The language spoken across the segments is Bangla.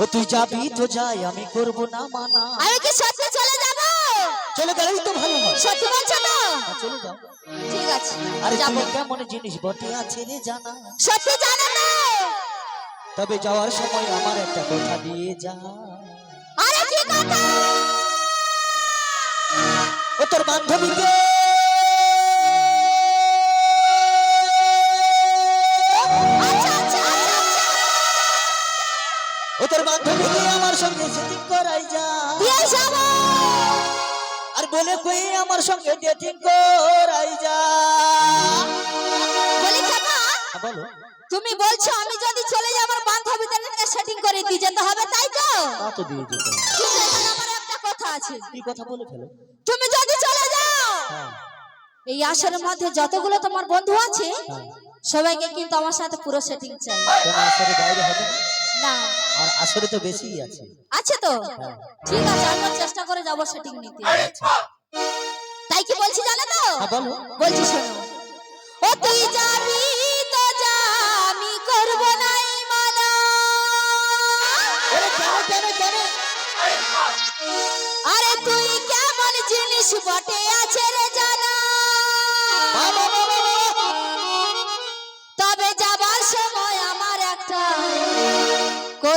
ও তুই যাবি তো যাই আমি করব না মানা। আমি কি সত্যি চলে যাব? চলে গেলেই তো ভালো হয়। সত্যি বলছো তো? হ্যাঁ, চলে যাও। ঠিক আছে আরে যাব। কেমন জিনিস বটে আছে রে জানা। সত্যি জানো তো? তবে যাওয়ার সময় আমার একটা কথা দিয়ে যা। আরে কি কথা? ও তোর বান্ধবীকে? তোর বান্ধবীকে আমার সঙ্গে সেটিং করাই যা। আর বলে কই আমার সঙ্গে ডেটিং করাই যা। বলি কাকা হ্যাঁ, বলো। তুমি বলছো আমি যদি চলে যাই আমার বান্ধবীদের সঙ্গে সেটিং করে দিয়ে যেতে হবে তাই তো? তা তো দিয়ে যেতে হবে। আমার একটা কথা আছে। কি কথা বলে ফেলো? তুমি যদি চলে যাও হ্যাঁ। এই আসরের মধ্যে যতগুলো তোমার বন্ধু আছে হ্যাঁ। সবাইকে কিন্তু আমার সাথে পুরো সেটিং চাই। আসরে বাইরে হবে না? না। আর আসরে তো বেশিই আছে। আছে তো? হ্যাঁ। ঠিক আছে আমি চেষ্টা করে যাব সেটিং নিতে। তাই কি বলছি জানো তো? হ্যাঁ বলো। বলছি শোনো। ও তুই যাবি তো যা আমি করব না এই মানা। আরে কেন কেন কেন? আরে তুই কেমন জিনিস বটে?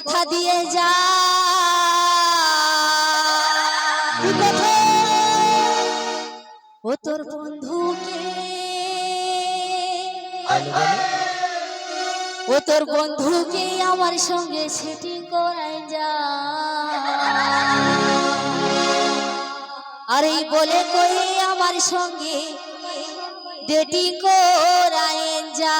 কথা দিয়ে যা। ও তোর বন্ধুকে। ও তোর বন্ধুকে। আমার সঙ্গে সেটিং করাই যা। আর এই বলে কই আমার সঙ্গে ডেটিং করাই যা।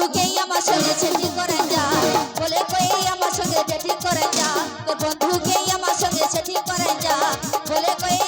বন্ধুকেই আমার সঙ্গে সেটি করে যা বলে কই আমার সঙ্গে সেটি করে যা তোর বন্ধুকেই আমার সঙ্গে সেটি করে যা বলে কই